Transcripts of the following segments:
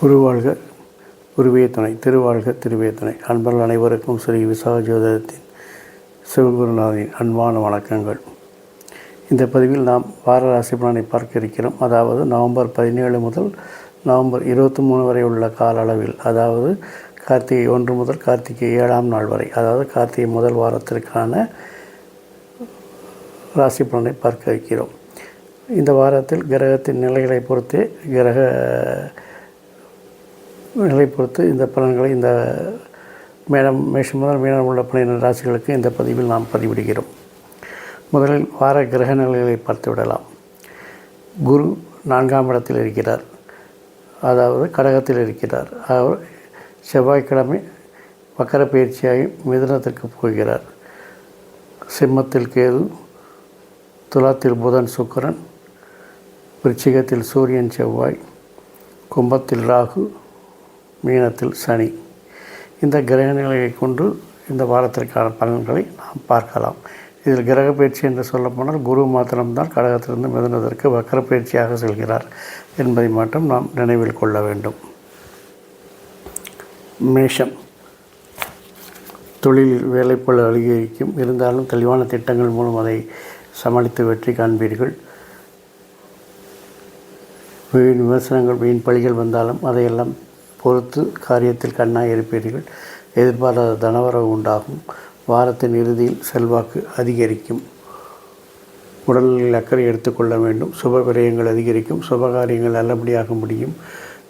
குருவாழ்க குருவே துணை திருவாழ்க திருவே துணை. அன்பர்கள் அனைவருக்கும் ஸ்ரீ விசாக ஜோதிடத்தின் சிவகுருநாதனின் அன்பான வணக்கங்கள். இந்த பதிவில் நாம் வார ராசி பலனை பார்க்க இருக்கிறோம். அதாவது நவம்பர் பதினேழு முதல் நவம்பர் இருபத்தி மூணு வரை உள்ள கால அளவில். அதாவது கார்த்திகை ஒன்று முதல் கார்த்திகை ஏழாம் நாள் வரை அதாவது கார்த்திகை முதல் வாரத்திற்கான ராசி பலனை பார்க்க வைக்கிறோம். இந்த வாரத்தில் கிரகத்தின் நிலைகளை பொறுத்து கிரக நிலை பொறுத்து இந்த பலன்களை இந்த மேடம் மேஷம் முதல் மீனம் உள்ள பன்னிரெண்டு ராசிகளுக்கு இந்த பதிவில் நாம் பதிவிடுகிறோம். முதலில் வார கிரக நிலைகளை பார்த்து விடலாம். குரு நான்காம் இடத்தில் இருக்கிறார். அதாவது கடகத்தில் இருக்கிறார். அவர் செவ்வாய்க்கிழமை வக்கர பயிற்சியாகி மிதனத்திற்கு போகிறார். சிம்மத்தில் கேது துலாத்தில் புதன் சுக்கிரன் விருச்சிகத்தில் சூரியன் செவ்வாய் கும்பத்தில் ராகு மீனத்தில் சனி. இந்த கிரக நிலையை கொண்டு இந்த வாரத்திற்கான பலன்களை நாம் பார்க்கலாம். இதில் கிரக பயிற்சி என்று சொல்லப்போனால் குரு மாத்திரம்தான் கடகத்திலிருந்து மிதனதற்கு வக்கர பயிற்சியாக செல்கிறார் என்பதை மட்டும் நாம் நினைவில் கொள்ள வேண்டும். மேஷம். தொழிலில் வேலைப்பழு அதிகரிக்கும். இருந்தாலும் தெளிவான திட்டங்கள் மூலம் அதை சமாளித்து வெற்றி காண்பீர்கள். வீண் விமர்சனங்கள் வீண் பழிகள் வந்தாலும் அதையெல்லாம் பொறுத்து காரியத்தில் கண்ணாக இருப்பீர்கள். எதிர்பாராத தனவரவு உண்டாகும். வாரத்தின் இறுதியில் செல்வாக்கு அதிகரிக்கும். உடல்நிலை அக்கறை எடுத்துக்கொள்ள வேண்டும். சுப விரயங்கள் அதிகரிக்கும். சுபகாரியங்கள் நல்லபடியாக முடியும்.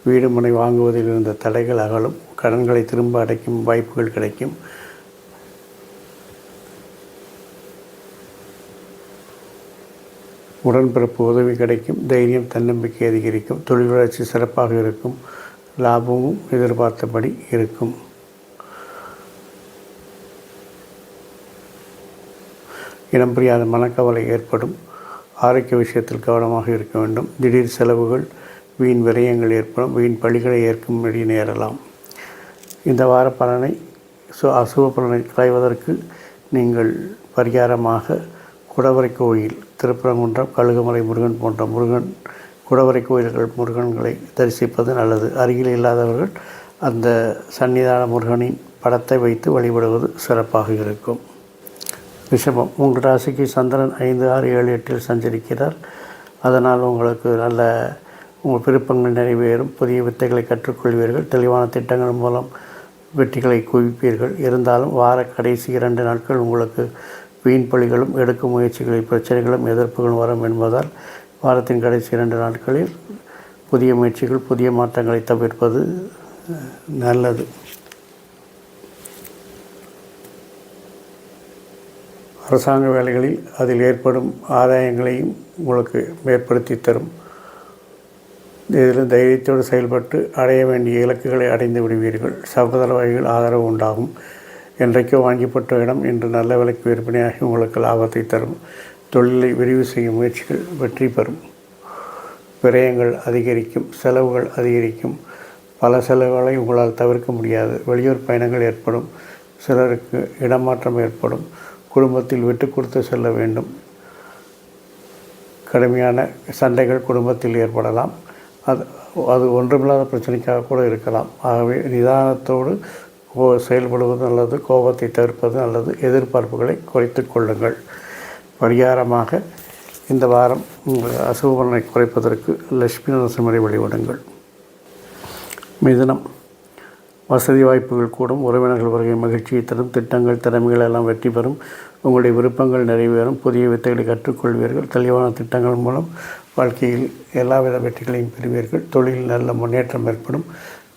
வீடு முனை வாங்குவதில் இருந்த தடைகள் அகலும் கடன்களை திரும்ப அடைக்கும் வாய்ப்புகள் கிடைக்கும். உடன்பிறப்பு உதவி கிடைக்கும் தைரியம் தன்னம்பிக்கை அதிகரிக்கும் தொழில் வளர்ச்சி சிறப்பாக இருக்கும் லாபமும் எதிர்பார்த்தபடி இருக்கும். இனம் புரியாத மனக்கவலை ஏற்படும் ஆரோக்கிய விஷயத்தில் கவனமாக இருக்க வேண்டும் திடீர் செலவுகள் வீண் விரயங்கள் ஏற்படும் வீண் பழிகளை ஏற்கும்படி நேரலாம். இந்த வார பலனை சு அசுப பலனை களைவதற்கு நீங்கள் பரிகாரமாக குடவரை கோயில் திருப்பரங்குன்றம் கழுகுமலை முருகன் போன்ற முருகன் குடவரை கோயில்கள் முருகன்களை தரிசிப்பது நல்லது. அருகில் இல்லாதவர்கள் அந்த சன்னிதான முருகனின் படத்தை வைத்து வழிபடுவது சிறப்பாக இருக்கும். ரிஷபம் உங்கள் ராசிக்கு சந்திரன் ஐந்து ஆறு ஏழு எட்டில் சஞ்சரிக்கிறார். அதனால் உங்களுக்கு நல்ல உங்கள் விருப்பங்கள் நிறைவேறும் புதிய வித்தைகளை கற்றுக்கொள்வீர்கள் தெளிவான திட்டங்கள் மூலம் வெற்றிகளை குவிப்பீர்கள். இருந்தாலும் வார கடைசி இரண்டு நாட்கள் உங்களுக்கு வீண் பழிகளும் எடுக்கும் முயற்சிகளில் பிரச்சனைகளும் எதிர்ப்புகளும் வரும் என்பதால் வாரத்தின் கடைசி இரண்டு நாட்களில் புதிய முயற்சிகள் புதிய மாற்றங்களை தவிர்ப்பது நல்லது. அரசாங்க வேலைகளில் அதில் ஏற்படும் ஆதாயங்களையும் உங்களுக்கு ஏற்படுத்தி தரும். இதில் தைரியத்தோடு செயல்பட்டு அடைய வேண்டிய இலக்குகளை அடைந்து விடுவீர்கள். சகோதர வகையில் ஆதரவு உண்டாகும். என்றைக்கோ வாங்கிப்பட்ட இடம் இன்று நல்ல விலைக்கு விற்பனையாகி உங்களுக்கு லாபத்தை தரும். தொழிலை விரிவு செய்யும் முயற்சிகள் வெற்றி பெறும். விரயங்கள் அதிகரிக்கும். செலவுகள் அதிகரிக்கும். பல செலவுகளை உங்களால் தவிர்க்க முடியாது. வெளியூர் பயணங்கள் ஏற்படும். சிலருக்கு இடமாற்றம் ஏற்படும். குடும்பத்தில் விட்டு கொடுத்து செல்ல வேண்டும். கடுமையான சண்டைகள் குடும்பத்தில் ஏற்படலாம். அது அது ஒன்றுமில்லாத பிரச்சனைக்காக கூட இருக்கலாம். ஆகவே நிதானத்தோடு கோ செயல்படுவது நல்லது கோபத்தை தவிர்ப்பது நல்லது எதிர்பார்ப்புகளை குறைத்து கொள்ளுங்கள். பரிகாரமாக இந்த வாரம் உங்கள் அசுபலனை குறைப்பதற்கு லட்சுமி நரசிம்மரை வழிபடுங்கள். மிதனம். வசதி வாய்ப்புகள் கூடும் உறவினர்கள் வருகை மகிழ்ச்சியை தரும் திட்டங்கள் திறமைகள் எல்லாம் வெற்றி பெறும் உங்களுடைய விருப்பங்கள் நிறைவேறும் புதிய வித்தைகளை கற்றுக்கொள்வீர்கள் தெளிவான திட்டங்கள் மூலம் வாழ்க்கையில் எல்லாவித வெற்றிகளையும் பெறுவீர்கள். தொழிலில் நல்ல முன்னேற்றம் ஏற்படும்.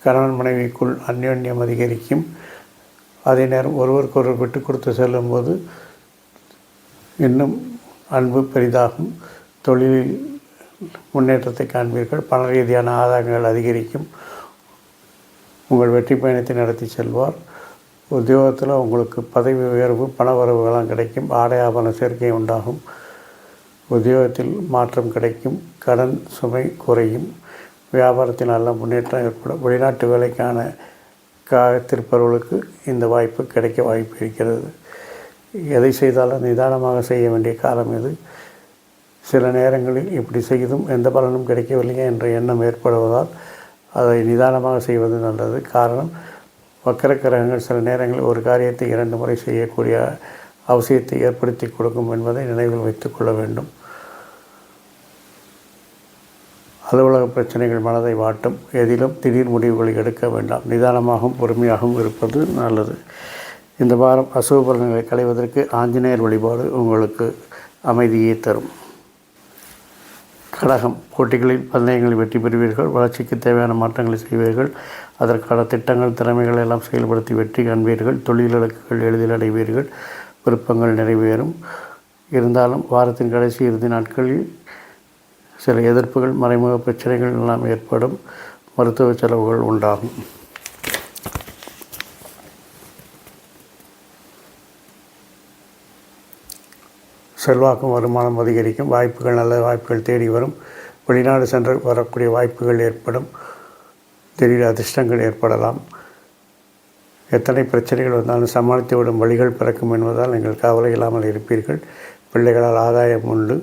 கணவன் மனைவிக்குள் அந்யோன்யம் அதிகரிக்கும். அதே நேரம் ஒருவருக்கொருவர் விட்டு கொடுத்து செல்லும்போது இன்னும் அன்பு பெரிதாகும். தொழிலில் முன்னேற்றத்தை காண்பீர்கள். பண ரீதியான ஆதாயங்கள் அதிகரிக்கும். உங்கள் வெற்றி பயணத்தை நடத்தி செல்வார். உத்தியோகத்தில் உங்களுக்கு பதவி உயர்வு பண வரவுகளாம் கிடைக்கும். ஆடை ஆபரண சேர்க்கை உண்டாகும். உத்தியோகத்தில் மாற்றம் கிடைக்கும் கடன் சுமை குறையும் வியாபாரத்தில் நல்ல முன்னேற்றம் ஏற்படும். வெளிநாட்டு வேலைக்கான காத்திருப்பவர்களுக்கு இந்த வாய்ப்பு கிடைக்க வாய்ப்பு இருக்கிறது. எதை செய்தாலும் நிதானமாக செய்ய வேண்டிய காலம் இது சில நேரங்களில் இப்படி செய்தும் எந்த பலனும் கிடைக்கவில்லையே என்ற எண்ணம் ஏற்படுவதால் அதை நிதானமாக செய்வது நல்லது. காரணம் வக்கர கிரகங்கள் சில நேரங்களில் ஒரு காரியத்தை இரண்டு முறை செய்யக்கூடிய அவசியத்தை ஏற்படுத்தி கொடுக்கும் என்பதை நினைவில் வைத்துக்கொள்ள வேண்டும். அலுவலக பிரச்சனைகள் மனதை வாட்டும். எதிலும் திடீர் முடிவுகளை எடுக்க வேண்டாம். நிதானமாகவும் பொறுமையாகவும் இருப்பது நல்லது. இந்த வாரம் அசுபலன்களை களைவதற்கு ஆஞ்சநேயர் வழிபாடு உங்களுக்கு அமைதியை தரும். கடகம். போட்டிகளில் பந்தயங்களில் வெற்றி பெறுவீர்கள். வளர்ச்சிக்கு தேவையான மாற்றங்களை செய்வீர்கள். அதற்கான திட்டங்கள் திறமைகள் எல்லாம் செயல்படுத்தி வெற்றி காண்பீர்கள். தொழில் இலக்குகள் எளிதில் அடைவீர்கள். விருப்பங்கள் நிறைவேறும். இருந்தாலும் வாரத்தின் கடைசி இறுதி நாட்களில் சில எதிர்ப்புகள் மறைமுக பிரச்சனைகள் எல்லாம் ஏற்படும். மருத்துவ செலவுகள் உண்டாகும். செல்வாக்கும் வருமானம் அதிகரிக்கும். வாய்ப்புகள் நல்ல வாய்ப்புகள் தேடி வரும். வெளிநாடு சென்று வரக்கூடிய வாய்ப்புகள் ஏற்படும். திடீர் அதிர்ஷ்டங்கள் ஏற்படலாம். எத்தனை பிரச்சனைகள் வந்தாலும் சமாளித்து விடும் வழிகள் பிறக்கும் என்பதால் நீங்கள் கவலை இல்லாமல் இருப்பீர்கள். பிள்ளைகளால் ஆதாயம் உண்டு.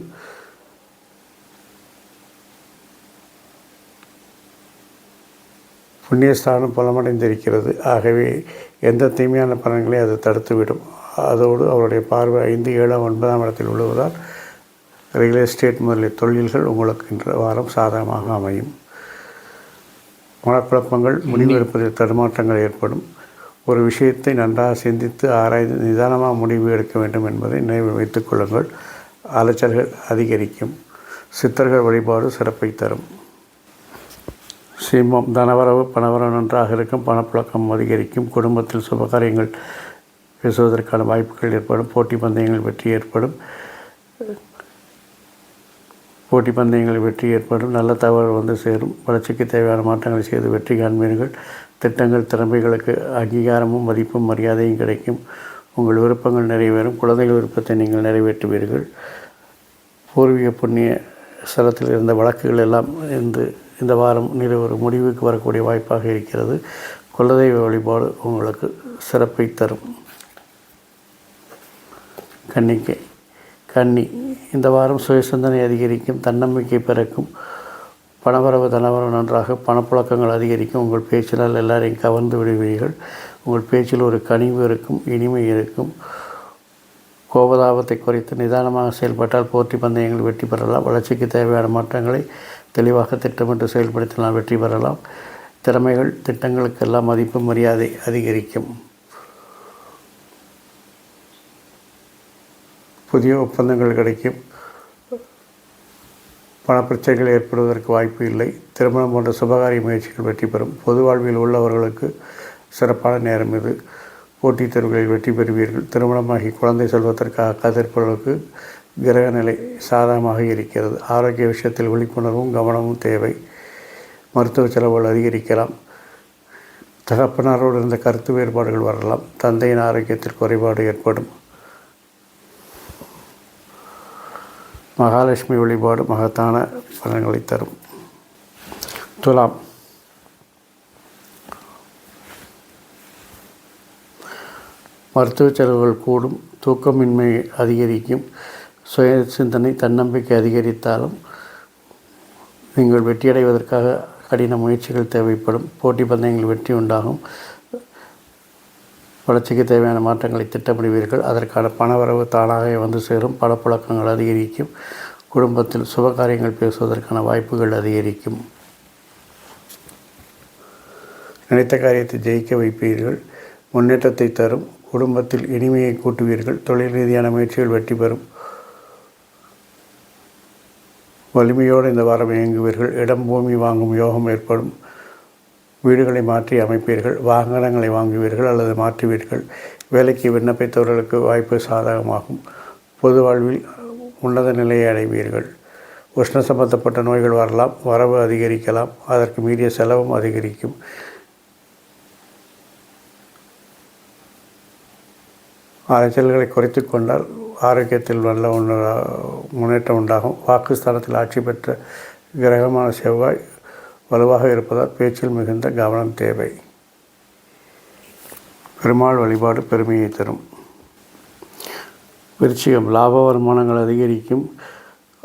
புண்ணியஸ்தானம் பலமடைந்திருக்கிறது. ஆகவே எந்த தீமையான பலன்களை அது தடுத்துவிடும். அதோடு அவருடைய பார்வை ஐந்து ஏழாம் ஒன்பதாம் இடத்தில் உள்ளதால் ரியல் எஸ்டேட் முதலிய தொழில்கள் உங்களுக்கு இன்ற வாரம் சாதகமாக அமையும். மனக்குழப்பங்கள் முடிவெடுப்பதில் தடுமாற்றங்கள் ஏற்படும். ஒரு விஷயத்தை நன்றாக சிந்தித்து ஆராய்ந்து நிதானமாக முடிவு எடுக்க வேண்டும் என்பதை நினைவில் வைத்துக் கொள்ளுங்கள். அலைச்சல்கள் அதிகரிக்கும். சித்தர்கள் வழிபாடு சிறப்பை தரும். சிம்மம் தனவரவு பணவரவு நன்றாக இருக்கும். பணப்புழக்கம் அதிகரிக்கும். குடும்பத்தில் சுபகாரியங்கள் பேசுவதற்கான வாய்ப்புகள் ஏற்படும். போட்டி பந்தயங்கள் வெற்றி ஏற்படும். போட்டி பந்தயங்களில் வெற்றி ஏற்படும் நல்ல தகவல் வந்து சேரும். வளர்ச்சிக்கு தேவையான மாற்றங்களை செய்து வெற்றி காண்பீர்கள். திட்டங்கள் திறமைகளுக்கு அங்கீகாரமும் மதிப்பும் மரியாதையும் கிடைக்கும். உங்கள் விருப்பங்கள் நிறைவேறும். குழந்தைகள் விருப்பத்தை நீங்கள் நிறைவேற்றுவீர்கள். பூர்வீக புண்ணிய ஸ்தலத்தில் இருந்த வழக்குகள் எல்லாம் இந்த இந்த வாரம் நிறு ஒரு முடிவுக்கு வரக்கூடிய வாய்ப்பாக இருக்கிறது. குலதெய்வ வழிபாடு உங்களுக்கு சிறப்பை தரும். கன்னிக்கை கன்னி இந்த வாரம் சுய சிந்தனை அதிகரிக்கும் தன்னம்பிக்கை பிறக்கும். பணவரவு தனவரவு நன்றாக பணப்புழக்கங்கள் அதிகரிக்கும். உங்கள் பேச்சினால் எல்லாரையும் கவர்ந்து விடுவீர்கள். உங்கள் பேச்சில் ஒரு கனிவு இருக்கும் இனிமை இருக்கும். கோபதாபத்தை குறைத்து நிதானமாக செயல்பட்டால் போட்டி பந்தயங்கள் வெற்றி பெறலாம். வளர்ச்சிக்கு தேவையான மாற்றங்களை தெளிவாக திட்டமிட்டு செயல்படுத்தினால் வெற்றி பெறலாம். திறமைகள் திட்டங்களுக்கெல்லாம் மதிப்பு மரியாதை அதிகரிக்கும். புதிய ஒப்பந்தங்கள் கிடைக்கும். பணப்பிரச்சனைகள் ஏற்படுவதற்கு வாய்ப்பு இல்லை. திருமணம் போன்ற சுபகாரிய முயற்சிகள் வெற்றி பெறும். பொது வாழ்வில் உள்ளவர்களுக்கு சிறப்பான நேரம் இது. போட்டித் தேர்வுகளில் வெற்றி பெறுவீர்கள். திருமணமாகி குழந்தை செல்வதற்காக காத்திருப்பவர்களுக்கு கிரக நிலை சாதகமாக இருக்கிறது. ஆரோக்கிய விஷயத்தில் விழிப்புணர்வும் கவனமும் தேவை. மருத்துவ செலவுகள் அதிகரிக்கலாம். தகப்பனாரோடு இருந்த கருத்து வேறுபாடுகள் வரலாம். தந்தையின் ஆரோக்கியத்தில் குறைபாடு ஏற்படும். மகாலட்சுமி வழிபாடு மகத்தான பலன்களை தரும். துலாம். மருத்துவ செலவுகள் கூடும் தூக்கமின்மை அதிகரிக்கும் சுய சிந்தனை தன்னம்பிக்கை அதிகரித்தாலும் நீங்கள் வெற்றியடைவதற்காக கடின முயற்சிகள் தேவைப்படும் போட்டி பந்தயங்கள் வெற்றி உண்டாகும் வளர்ச்சிக்கு தேவையான மாற்றங்களை திட்டமிடுவீர்கள். அதற்கான பணவரவு தானாகவே வந்து சேரும். பணப்புழக்கங்கள் அதிகரிக்கும். குடும்பத்தில் சுபகாரியங்கள் பேசுவதற்கான வாய்ப்புகள் அதிகரிக்கும். நினைத்த காரியத்தை ஜெயிக்க வைப்பீர்கள். முன்னேற்றத்தை தரும். குடும்பத்தில் இனிமையை கூட்டுவீர்கள். தொழில் ரீதியான முயற்சிகள் வெற்றி பெறும். வலிமையோடு இந்த வாரம் இயங்குவீர்கள். இடம் பூமி வாங்கும் யோகம் ஏற்படும். வீடுகளை மாற்றி அமைப்பீர்கள் வாகனங்களை வாங்குவீர்கள் அல்லது மாற்றுவீர்கள். வேலைக்கு விண்ணப்பித்தவர்களுக்கு வாய்ப்பு சாதகமாகும். பொது வாழ்வில் உன்னத நிலையை அடைவீர்கள். உஷ்ண சம்பந்தப்பட்ட நோய்கள் வரலாம் வரவு அதிகரிக்கலாம் அதற்கு மீறிய செலவும் அதிகரிக்கும். அலைச்சல்களை குறைத்து கொண்டால் ஆரோக்கியத்தில் நல்ல முன்னேற்றம் உண்டாகும். வாக்குஸ்தானத்தில் ஆட்சி பெற்ற கிரகமான செவ்வாய் வலுவாக இருப்பதால் பேச்சில் மிகுந்த கவனம் தேவை. பெருமாள் வழிபாடு பெருமையை தரும். விருச்சிகம் லாப வருமானங்கள் அதிகரிக்கும்.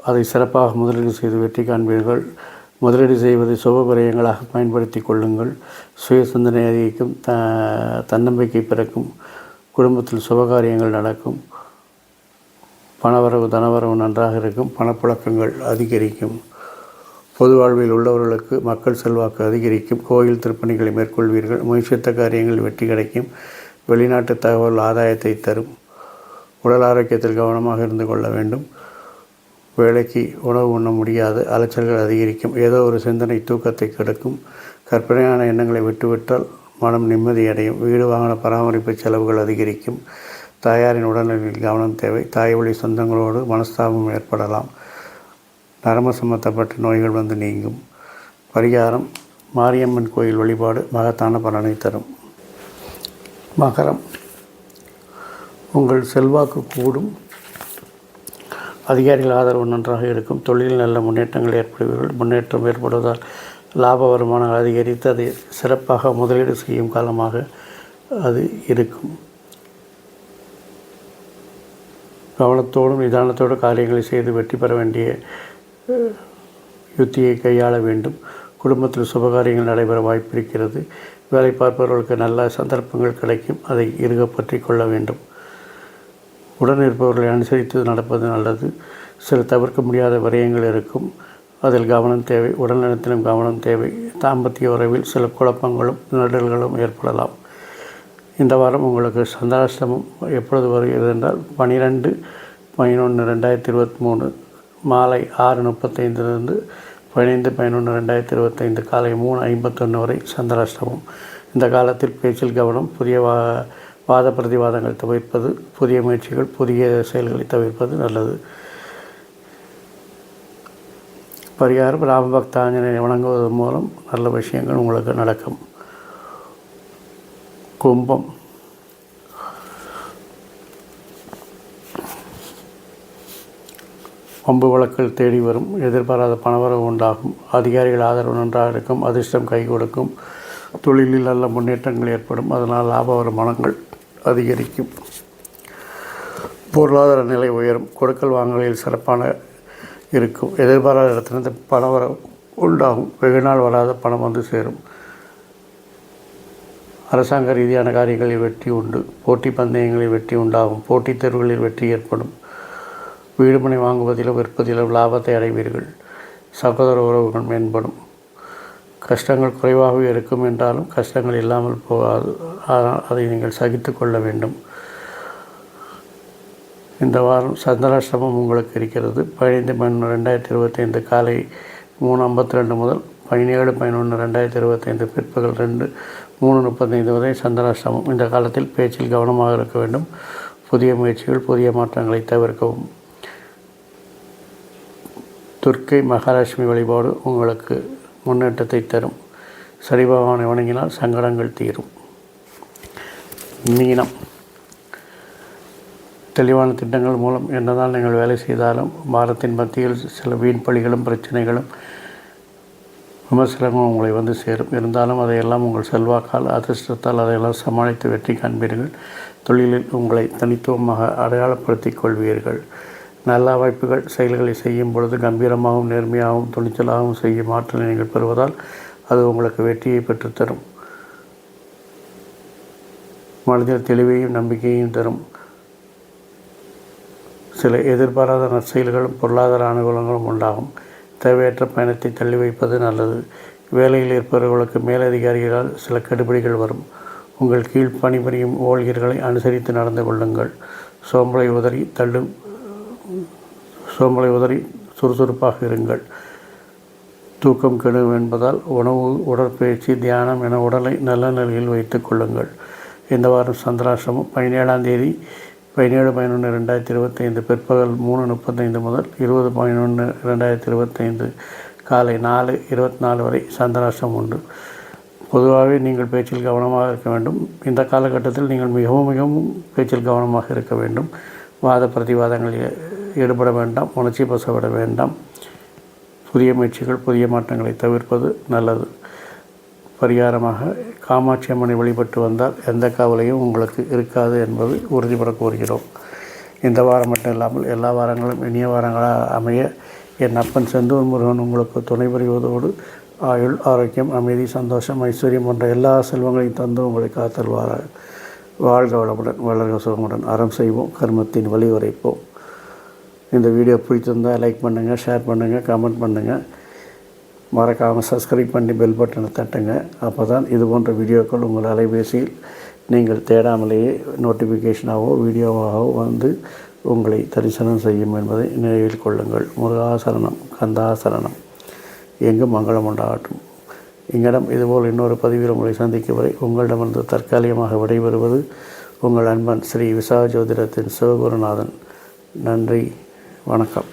அதை சிறப்பாக முதலீடு செய்து வெற்றி காண்பீர்கள். முதலீடு செய்வதை சுபபிரயங்களாக பயன்படுத்தி கொள்ளுங்கள். சுய சிந்தனை அதிகரிக்கும் த தன்னம்பிக்கை பிறக்கும். குடும்பத்தில் சுபகாரியங்கள் நடக்கும். பணவரவு தனவரவு நன்றாக இருக்கும். பணப்புழக்கங்கள் அதிகரிக்கும். பொது வாழ்வில் உள்ளவர்களுக்கு மக்கள் செல்வாக்கு அதிகரிக்கும். கோயில் திருப்பணிகளை மேற்கொள்வீர்கள். முயற்சித்த காரியங்கள் வெற்றி கிடைக்கும். வெளிநாட்டு தகவல் ஆதாயத்தை தரும். உடல் ஆரோக்கியத்தில் கவனமாக இருந்து கொள்ள வேண்டும். வேலைக்கு உணவு உண்ண முடியாது. அலைச்சல்கள் அதிகரிக்கும். ஏதோ ஒரு சிந்தனை தூக்கத்தை கெடுக்கும். கற்பனையான எண்ணங்களை விட்டுவிட்டால் மனம் நிம்மதியடையும் வீடு வாகன பராமரிப்பு செலவுகள் அதிகரிக்கும். தாயாரின் உடல்நிலையில் கவனம் தேவை. தாய் வழி சொந்தங்களோடு மனஸ்தாபம் ஏற்படலாம். நரம்பு சம்பந்தப்பட்ட நோய்கள் வந்து நீங்கும். பரிகாரம் மாரியம்மன் கோயில் வழிபாடு மகத்தான பலனை தரும். மகரம். உங்கள் செல்வாக்கு கூடும். அதிகாரிகள் ஆதரவு நன்றாக இருக்கும். தொழிலில் நல்ல முன்னேற்றங்கள் ஏற்படுவீர்கள். முன்னேற்றம் ஏற்படுவதால் லாப வருமானங்கள் அதிகரித்து அதை சிறப்பாக முதலீடு செய்யும் காலமாக அது இருக்கும். கவனத்தோடும் நிதானத்தோடு காரியங்களை செய்து வெற்றி பெற வேண்டிய யுத்தியை கையாள வேண்டும். குடும்பத்தில் சுபகாரியங்கள் நடைபெற வாய்ப்பு இருக்கிறது வேலை பார்ப்பவர்களுக்கு நல்ல சந்தர்ப்பங்கள் கிடைக்கும். அதை இறுக பற்றி கொள்ள வேண்டும். உடன் இருப்பவர்களை அனுசரித்து நடப்பது நல்லது. சில தவிர்க்க முடியாத விரயங்கள் இருக்கும். அதில் கவனம் தேவை. உடல்நலத்திலும் கவனம் தேவை. தாம்பத்திய உறவில் சில குழப்பங்களும் நடல்களும் ஏற்படலாம். இந்த வாரம் உங்களுக்கு சந்திராஷ்டமம் எப்பொழுது வருகிறது என்றால் பனிரெண்டு பதினொன்று ரெண்டாயிரத்தி இருபத்தி மூணு மாலை ஆறு முப்பத்தைந்திலிருந்து பதினைந்து பதினொன்று ரெண்டாயிரத்தி இருபத்தைந்து காலை மூணு ஐம்பத்தொன்று வரை சந்திராஷ்டமம். இந்த காலத்தில் பேச்சில் கவனம் புதிய வா வாத பிரதிவாதங்கள் தவிர்ப்பது புதிய முயற்சிகள் புதிய செயல்களை தவிர்ப்பது நல்லது. பரிகாரம் ராமபக்த ஆஞ்சநேயரை வணங்குவதன் மூலம் நல்ல விஷயங்கள் உங்களுக்கு நடக்கும். கும்பம். வம்பு வழக்கில் தேடி வரும். எதிர்பாராத பணவரவு உண்டாகும். அதிகாரிகள் ஆதரவு நன்றாக இருக்கும். அதிர்ஷ்டம் கை கொடுக்கும். தொழிலில் நல்ல முன்னேற்றங்கள் ஏற்படும். அதனால் லாப வருமானங்கள் அதிகரிக்கும். பொருளாதார நிலை உயரும். கொடுக்கல் வாங்கலில் சிறப்பான இருக்கும். எதிர்பாராத இடத்திலிருந்து பணவரவு உண்டாகும். வெகு நாள் வராத பணம் வந்து சேரும். அரசாங்க ரீதியான காரியங்களில் வெற்றி உண்டு. போட்டி பந்தயங்களில் வெற்றி உண்டாகும். போட்டித் தேர்வுகளில் வெற்றி ஏற்படும். வீடுமனை வாங்குவதிலும் விற்பதிலும் லாபத்தை அடைவீர்கள். சகோதர உறவுகள் மேம்படும். கஷ்டங்கள் குறைவாகவே இருக்கும் என்றாலும் கஷ்டங்கள் இல்லாமல் போகாது. ஆனால் அதை நீங்கள் சகித்து கொள்ள வேண்டும். இந்த வாரம் சந்திராஷ்டமம் உங்களுக்கு இருக்கிறது. பதினைந்து பதினொன்று ரெண்டாயிரத்தி இருபத்தைந்து காலை மூணு ஐம்பத்தி ரெண்டு முதல் பதினேழு பதினொன்று ரெண்டாயிரத்தி இருபத்தைந்து பிற்பகல் ரெண்டு மூணு முப்பத்தைந்து வரை சந்திராஷ்டமம். இந்த காலத்தில் பேச்சில் கவனமாக இருக்க வேண்டும். புதிய முயற்சிகள் புதிய மாற்றங்களை தவிர்க்கவும். துர்க்கை மகாலட்சுமி வழிபாடு உங்களுக்கு முன்னேற்றத்தை தரும். சரி பகவானை வணங்கினால் சங்கடங்கள் தீரும். மீனம். தெளிவான திட்டங்கள் மூலம் என்னதான் நீங்கள் வேலை செய்தாலும் வாரத்தின் மத்தியில் சில வீண் பழிகளும் பிரச்சனைகளும் விமர்சனங்களும் உங்களை வந்து சேரும். இருந்தாலும் அதையெல்லாம் உங்கள் செல்வாக்கால் அதிர்ஷ்டத்தால் அதையெல்லாம் சமாளித்து வெற்றி காண்பீர்கள். தொழிலில் உங்களை தனித்துவமாக அடையாளப்படுத்திக் கொள்வீர்கள். நல்ல வாய்ப்புகள் செயல்களை செய்யும் பொழுது கம்பீரமாகவும் நேர்மையாகவும் துணிச்சலாகவும் செய்யும் ஆற்றலை நீங்கள் பெறுவதால் அது உங்களுக்கு வெற்றியை பெற்றுத்தரும். மனதில் தெளிவையும் நம்பிக்கையும் தரும். சில எதிர்பாராத நற்செயல்களும் பொருளாதார அனுகூலங்களும் உண்டாகும். தேவையற்ற பயணத்தை தள்ளி வைப்பது நல்லது. வேலையில் இருப்பவர்களுக்கு மேலதிகாரிகளால் சில கெடுபிடிகள் வரும். உங்கள் கீழ் பணிபுரியும் ஊழியர்களை அனுசரித்து நடந்து கொள்ளுங்கள். சோம்பலை உதறி தள்ளும் சோம்பலை உதறி சுறுசுறுப்பாக இருங்கள். தூக்கம் கெடும் என்பதால் உணவு உடற்பயிற்சி தியானம் என உடலை நல்ல நிலையில் வைத்துக் கொள்ளுங்கள். இந்த வாரம் சந்திராசிரமம் பதினேழாம் தேதி பதினேழு பதினொன்று ரெண்டாயிரத்தி இருபத்தைந்து பிற்பகல் மூணு முப்பத்தைந்து முதல் இருபது பதினொன்று ரெண்டாயிரத்தி இருபத்தைந்து காலை நாலு இருபத்தி நாலு வரை சந்திராசிரமம் உண்டு. பொதுவாகவே நீங்கள் பேச்சில் கவனமாக இருக்க வேண்டும். இந்த காலகட்டத்தில் நீங்கள் மிகவும் மிகவும் பேச்சில் கவனமாக இருக்க வேண்டும். வாத பிரதிவாதங்களில் ஈடுபட வேண்டாம் உணர்ச்சி பசப்பட வேண்டாம். புதிய முயற்சிகள் புதிய மாற்றங்களை தவிர்ப்பது நல்லது. பரிகாரமாக காமாட்சி அம்மனை வழிபட்டு வந்தால் எந்த கவலையும் உங்களுக்கு இருக்காது என்பது உறுதிபட கூறுகிறோம். இந்த வாரம் மட்டும் இல்லாமல் எல்லா வாரங்களும் இனிய வாரங்களாக அமைய என் அப்பன் செந்தூர் முருகன் உங்களுக்கு துணை புரிவதோடு ஆயுள் ஆரோக்கியம் அமைதி சந்தோஷம் ஐஸ்வர்யம் போன்ற எல்லா செல்வங்களையும் தந்து உங்களை காத்தல்வாராக வாழ்க வளமுடன் வளர்க சுகமுடன். அறம் செய்வோம் கர்மத்தின் வழி உரைப்போம். இந்த வீடியோ பிடிச்சிருந்தால் லைக் பண்ணுங்கள் ஷேர் பண்ணுங்கள் கமெண்ட் பண்ணுங்கள் மறக்காமல் சப்ஸ்கிரைப் பண்ணி பெல் பட்டனை தட்டுங்க. அப்போ தான் இது போன்ற வீடியோக்கள் உங்கள் அலைபேசியில் நீங்கள் தேடாமலேயே நோட்டிஃபிகேஷனாகவோ வீடியோவாகவோ வந்து உங்களை தரிசனம் செய்யும் என்பதை நினைவில் கொள்ளுங்கள். முருகாசரணம் கந்தாசரணம். எங்கும் மங்களம் உண்டாகட்டும். இங்கிடம் இதுபோல் இன்னொரு பதிவில் உங்களை சந்திக்கும் வரை உங்களிடமிருந்து தற்காலிகமாக விடைபெறுவது உங்கள் அன்பன் ஸ்ரீ விசா ஜோதிடத்தின் சிவகுருநாதன் நன்றி. வணக்கம்.